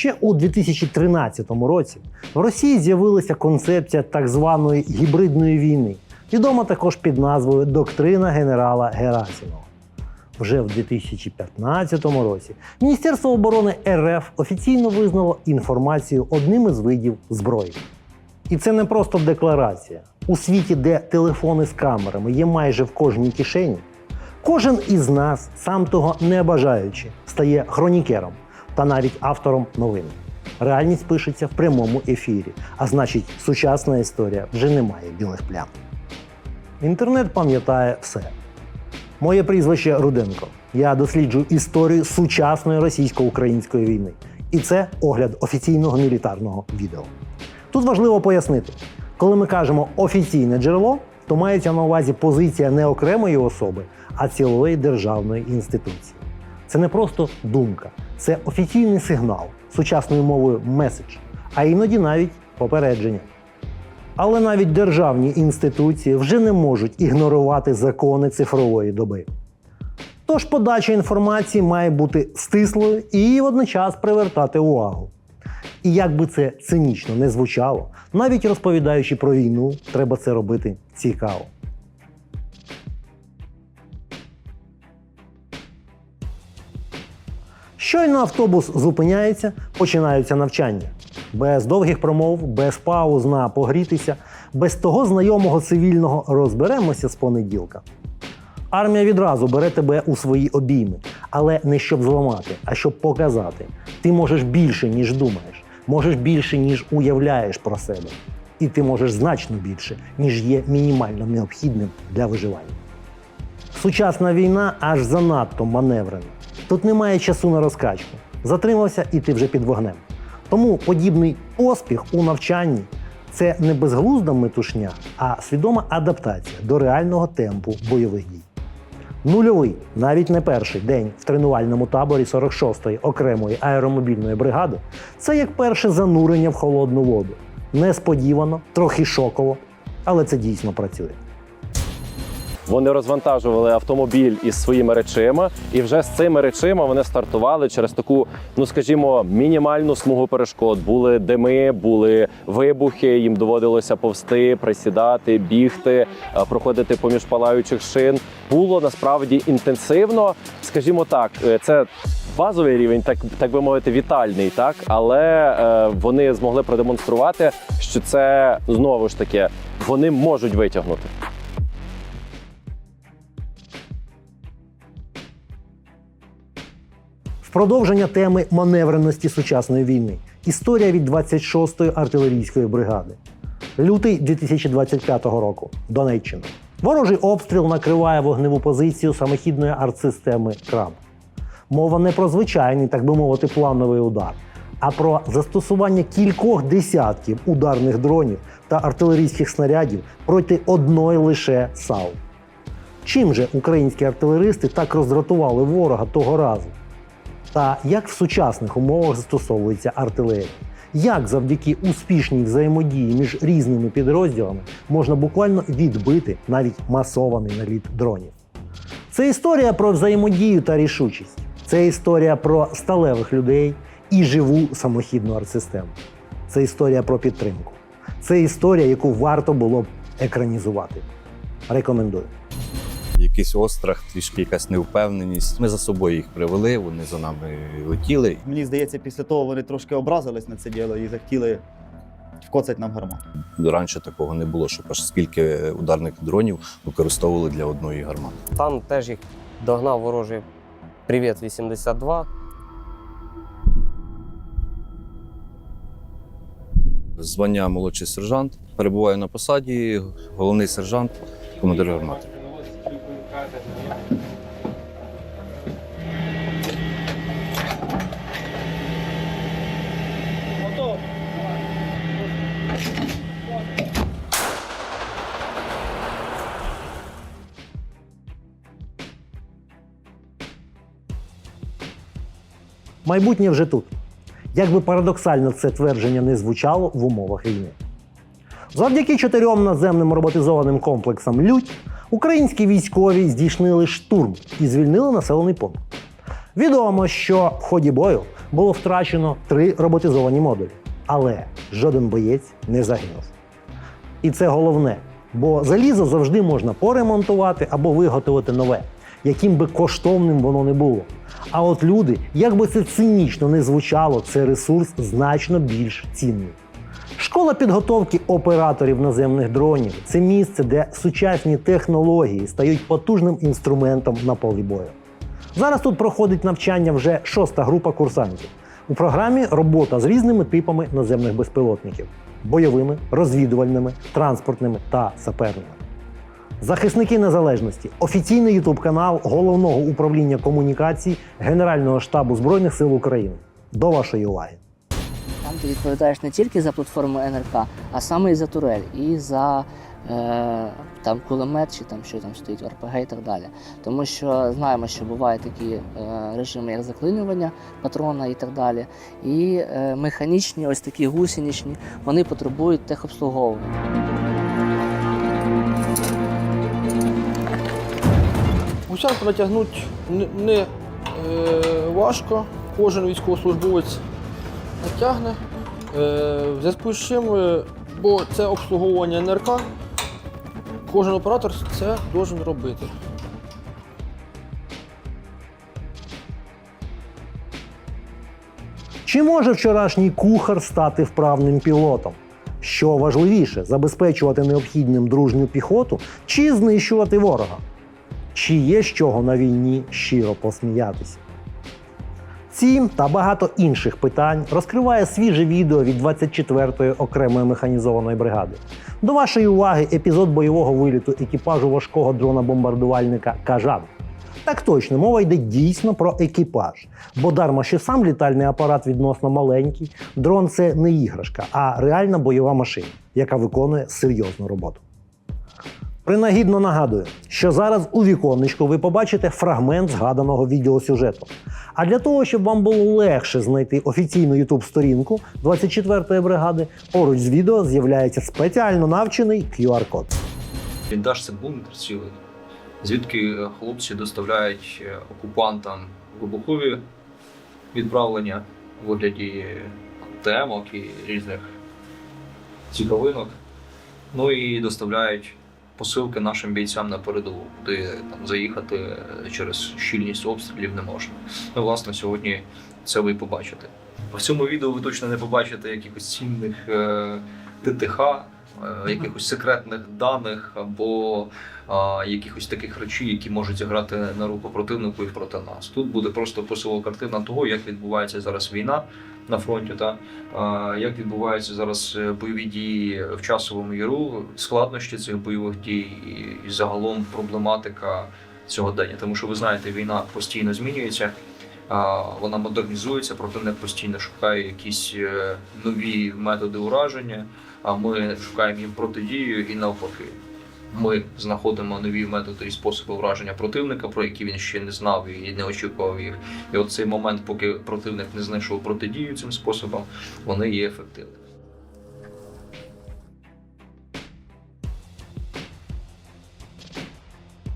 Ще у 2013 році в Росії з'явилася концепція так званої гібридної війни, відома також під назвою Доктрина генерала Герасимова. Вже в 2015 році Міністерство оборони РФ офіційно визнало інформацію одним із видів зброї. І це не просто декларація. У світі, де телефони з камерами є майже в кожній кишені, кожен із нас, сам того не бажаючи, стає хронікером та навіть автором новин. Реальність пишеться в прямому ефірі, а значить, сучасна історія вже не має білих плям. Інтернет пам'ятає все. Моє прізвище Руденко. Я досліджую історію сучасної російсько-української війни. І це огляд офіційного мілітарного відео. Тут важливо пояснити, коли ми кажемо офіційне джерело, то мається на увазі позиція не окремої особи, а цілої державної інституції. Це не просто думка, це офіційний сигнал, сучасною мовою меседж, а іноді навіть попередження. Але навіть державні інституції вже не можуть ігнорувати закони цифрової доби. Тож подача інформації має бути стислою і водночас привертати увагу. І як би це цинічно не звучало, навіть розповідаючи про війну, треба це робити цікаво. Щойно автобус зупиняється, починаються навчання. Без довгих промов, без пауз на погрітися, без того знайомого цивільного розберемося з понеділка. Армія відразу бере тебе у свої обійми, але не щоб зламати, а щоб показати. Ти можеш більше, ніж думаєш, можеш більше, ніж уявляєш про себе. І ти можеш значно більше, ніж є мінімально необхідним для виживання. Сучасна війна аж занадто маневрена. Тут немає часу на розкачку. Затримався і ти вже під вогнем. Тому подібний поспіх у навчанні це не безглузда метушня, а свідома адаптація до реального темпу бойових дій. Нульовий, навіть не перший день в тренувальному таборі 46-ї окремої аеромобільної бригади це як перше занурення в холодну воду. Несподівано, трохи шоково, але це дійсно працює. Вони розвантажували автомобіль із своїми речима, і вже з цими речима вони стартували через таку, ну скажімо, мінімальну смугу перешкод. Були дими, були вибухи. Їм доводилося повсти, присідати, бігти, е, проходити поміж палаючих шин. Було насправді інтенсивно. Скажімо так, е, це. Базовий рівень, так так би мовити, вітальний, так але е, вони змогли продемонструвати, що це знову ж таки вони можуть витягнути. Продовження теми маневреності сучасної війни. Історія від 26-ї артилерійської бригади. Лютий 2025 року. Донеччина. Ворожий обстріл накриває вогневу позицію самохідної артсистеми Краб. Мова не про звичайний, так би мовити, плановий удар, а про застосування кількох десятків ударних дронів та артилерійських снарядів проти одної лише САУ. Чим же українські артилеристи так роздратували ворога того разу? Та як в сучасних умовах застосовується артилерія? Як завдяки успішній взаємодії між різними підрозділами можна буквально відбити навіть масований наліт дронів? Це історія про взаємодію та рішучість. Це історія про сталевих людей і живу самохідну артсистему. Це історія про підтримку. Це історія, яку варто було б екранізувати. Рекомендую. Якийсь острах, трішки якась невпевненість. Ми за собою їх привели, вони за нами летіли. Мені здається, після того вони трошки образились на це діло і захотіли вкоцати нам гармату. Раніше такого не було, щоб аж скільки ударних дронів використовували для одної гармати. Там теж їх догнав ворожий Привіт 82. Звання молодший сержант. Перебуваю на посаді, головний сержант, командир гармати. Майбутнє вже тут. Як би парадоксально це твердження не звучало в умовах війни. Завдяки чотирьом наземним роботизованим комплексам Лють українські військові здійснили штурм і звільнили населений пункт. Відомо, що в ході бою було втрачено три роботизовані модулі. Але жоден боєць не загинув. І це головне, бо залізо завжди можна поремонтувати або виготовити нове, яким би коштовним воно не було. А от люди, як би це цинічно не звучало, це ресурс значно більш цінний. Школа підготовки операторів наземних дронів це місце, де сучасні технології стають потужним інструментом на полі бою. Зараз тут проходить навчання вже шоста група курсантів. У програмі робота з різними типами наземних безпілотників: бойовими, розвідувальними, транспортними та саперними. Захисники незалежності офіційний ютуб канал головного управління комунікацій Генерального штабу Збройних сил України. До вашої уваги. Там ти відповідаєш не тільки за платформу НРК, а саме і за турель, і за е, там кулемет, чи там що там стоїть, РПГ і так далі. Тому що знаємо, що бувають такі е, режими, як заклинювання патрона і так далі. І е, механічні, ось такі гусеничні, вони потребують техобслуговування. Гусянку натягнути не, не е, важко. Кожен військовослужбовець натягне. Е, в зв'язку з чим, е, бо це обслуговування НРК, кожен оператор це має робити. Чи може вчорашній кухар стати вправним пілотом? Що важливіше, забезпечувати необхідним дружню піхоту чи знищувати ворога? Чи є з чого на війні щиро посміятися? Ці та багато інших питань розкриває свіже відео від 24-ї окремої механізованої бригади. До вашої уваги епізод бойового виліту екіпажу важкого дрона-бомбардувальника Кажан. Так точно, мова йде дійсно про екіпаж. Бо дарма, що сам літальний апарат відносно маленький, дрон це не іграшка, а реальна бойова машина, яка виконує серйозну роботу. Принагідно нагадую, що зараз у віконечку ви побачите фрагмент згаданого відеосюжету. А для того, щоб вам було легше знайти офіційну youtube сторінку 24-ї бригади, поруч з відео з'являється спеціально навчений QR-код. Бліндаж це бункер цілий, звідки хлопці доставляють е, окупантам вибухові відправлення у вигляді темок і різних цікавинок. Ну і доставляють посилки нашим бійцям на передову, куди там заїхати е, через щільність обстрілів не можна. Ну, власне, сьогодні це ви побачите. В цьому відео ви точно не побачите якихось цінних е, ТТХ, е, якихось секретних даних або а, якихось таких речей, які можуть зіграти на руку противнику і проти нас. Тут буде просто посилова картина того, як відбувається зараз війна на фронті, та як відбуваються зараз е, бойові дії в часовому яру, складнощі цих бойових дій і, загалом проблематика цього дня. Тому що ви знаєте, війна постійно змінюється. Вона модернізується, противник постійно шукає якісь е, нові методи ураження, а ми шукаємо їм протидію і навпаки. Ми знаходимо нові методи і способи враження противника, про які він ще не знав і не очікував їх. І от цей момент, поки противник не знайшов протидію цим способом, вони є ефективними.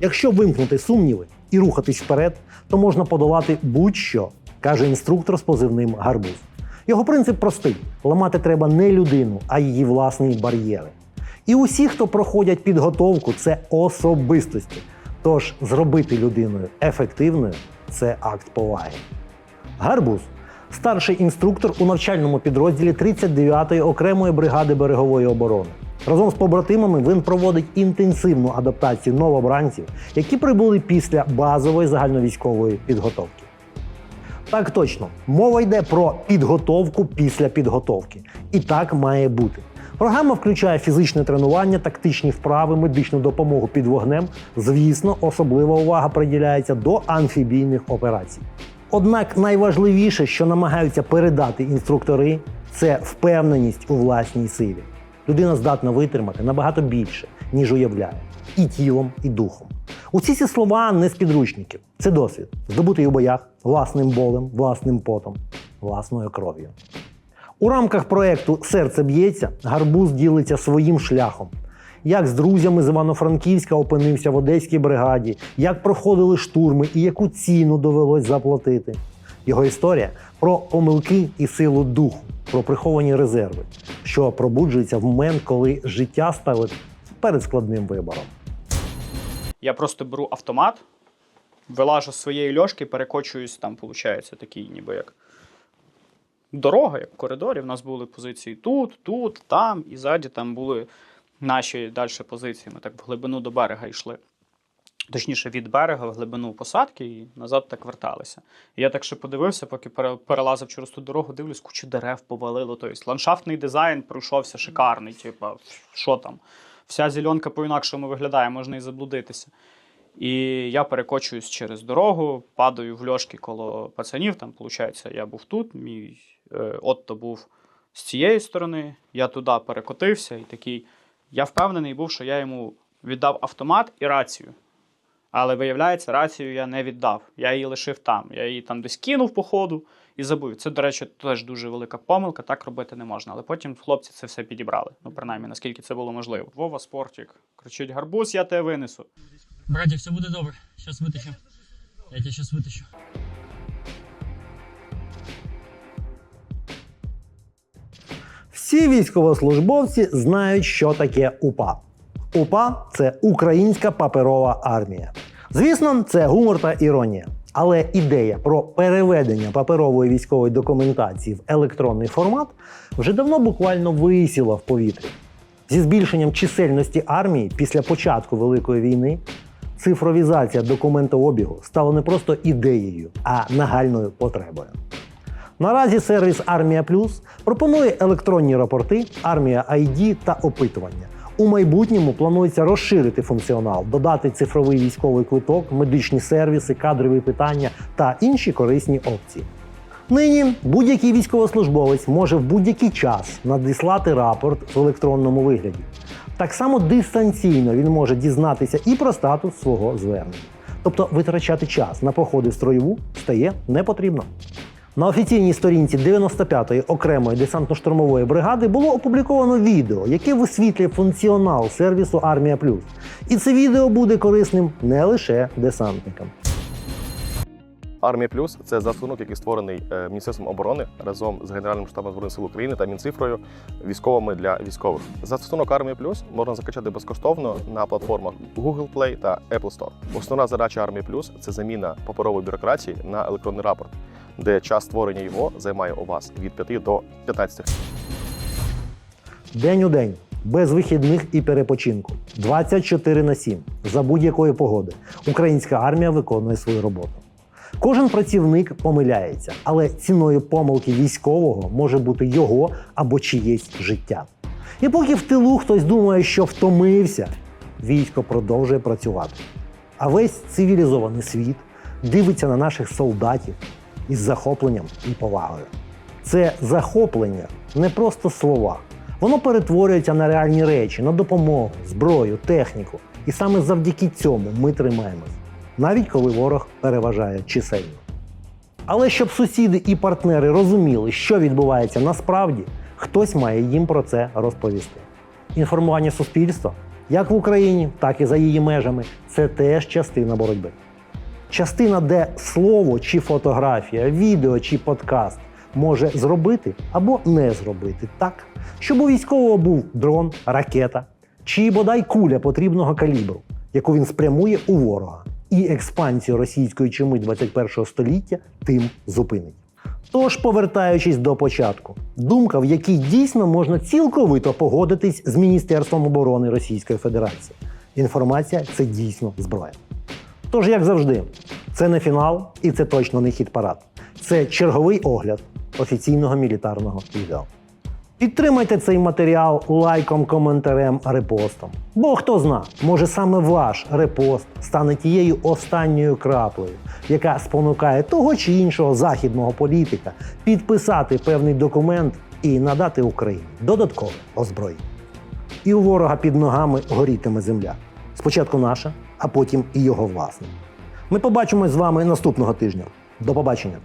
Якщо вимкнути сумніви і рухатись вперед, то можна подолати будь-що, каже інструктор з позивним Гарбуз. Його принцип простий: ламати треба не людину, а її власні бар'єри. І усі, хто проходять підготовку, це особистості. Тож зробити людиною ефективною це акт поваги. Гарбуз старший інструктор у навчальному підрозділі 39-ї окремої бригади берегової оборони. Разом з побратимами він проводить інтенсивну адаптацію новобранців, які прибули після базової загальновійськової підготовки. Так точно, мова йде про підготовку після підготовки. І так має бути. Програма включає фізичне тренування, тактичні вправи, медичну допомогу під вогнем. Звісно, особлива увага приділяється до амфібійних операцій. Однак найважливіше, що намагаються передати інструктори, це впевненість у власній силі. Людина здатна витримати набагато більше, ніж уявляє, і тілом, і духом. Усі ці слова не з підручників. Це досвід, здобутий у боях власним болем, власним потом, власною кров'ю. У рамках проекту Серце б'ється гарбуз ділиться своїм шляхом. Як з друзями з Івано-Франківська опинився в одеській бригаді, як проходили штурми і яку ціну довелось заплатити. Його історія про помилки і силу духу, про приховані резерви, що пробуджуються в момент, коли життя ставить перед складним вибором. Я просто беру автомат, вилажу з своєї льошки, перекочуюсь, там, виходить, такий, ніби як дорога, як в коридорі. У нас були позиції тут, тут, там, і ззаді там були наші далі позиції. Ми так в глибину до берега йшли. Точніше, від берега в глибину посадки і назад так верталися. І я так ще подивився, поки перелазив через ту дорогу, дивлюсь, кучу дерев повалило. Тобто ландшафтний дизайн пройшовся шикарний. Типа, що там? Вся зеленка по-інакшому виглядає, можна і заблудитися. І я перекочуюсь через дорогу, падаю в льошки коло пацанів. Там, виходить, я був тут, мій е, Отто був з цієї сторони, я туди перекотився і такий. Я впевнений був, що я йому віддав автомат і рацію. Але виявляється, рацію я не віддав. Я її лишив там. Я її там десь кинув по ходу і забув. Це, до речі, теж дуже велика помилка, так робити не можна. Але потім хлопці це все підібрали. Ну, принаймні, наскільки це було можливо. Вова, спортик. Кричить гарбуз, я тебе винесу. Братик, все буде добре. Сейчас вытащу. Я тебя сейчас вытащу. Всі військовослужбовці знають, що таке УПА. УПА це Українська паперова армія. Звісно, це гумор та іронія. Але ідея про переведення паперової військової документації в електронний формат вже давно буквально висіла в повітрі. Зі збільшенням чисельності армії після початку Великої війни цифровізація документообігу стала не просто ідеєю, а нагальною потребою. Наразі сервіс Армія Плюс пропонує електронні рапорти, армія ID та опитування. У майбутньому планується розширити функціонал, додати цифровий військовий квиток, медичні сервіси, кадрові питання та інші корисні опції. Нині будь-який військовослужбовець може в будь-який час надіслати рапорт в електронному вигляді. Так само дистанційно він може дізнатися і про статус свого звернення. Тобто витрачати час на походи в строєву стає не потрібно. На офіційній сторінці 95-ї окремої десантно-штурмової бригади було опубліковано відео, яке висвітлює функціонал сервісу Армія Плюс. І це відео буде корисним не лише десантникам. Армія Плюс це застосунок, який створений е, Міністерством оборони разом з Генеральним штабом збройних сил України та Мінцифрою військовими для військових. Застосунок Армія Плюс можна закачати безкоштовно на платформах Google Play та Apple Store. Основна задача Армії Плюс це заміна паперової бюрократії на електронний рапорт, де час створення його займає у вас від 5 до 15 День у день, без вихідних і перепочинку, 24 на 7, за будь-якої погоди. Українська армія виконує свою роботу. Кожен працівник помиляється, але ціною помилки військового може бути його або чиєсь життя. І поки в тилу хтось думає, що втомився, військо продовжує працювати. А весь цивілізований світ дивиться на наших солдатів із захопленням і повагою. Це захоплення не просто слова. Воно перетворюється на реальні речі, на допомогу, зброю, техніку. І саме завдяки цьому ми тримаємось, навіть коли ворог переважає чисельно. Але щоб сусіди і партнери розуміли, що відбувається насправді, хтось має їм про це розповісти. Інформування суспільства, як в Україні, так і за її межами, це теж частина боротьби. Частина, де слово чи фотографія, відео чи подкаст може зробити або не зробити так, щоб у військового був дрон, ракета чи бодай куля потрібного калібру, яку він спрямує у ворога, і експансію російської чуми 21 століття тим зупинить. Тож, повертаючись до початку, думка, в якій дійсно можна цілковито погодитись з Міністерством оборони Російської Федерації. Інформація це дійсно зброя. Тож, як завжди, це не фінал і це точно не хід парад. Це черговий огляд офіційного мілітарного відео. Підтримайте цей матеріал лайком, коментарем, репостом. Бо хто зна, може саме ваш репост стане тією останньою краплею, яка спонукає того чи іншого західного політика підписати певний документ і надати Україні додаткове озброєння. І у ворога під ногами горітиме земля. Спочатку наша, а потім і його власна. Ми побачимось з вами наступного тижня. До побачення!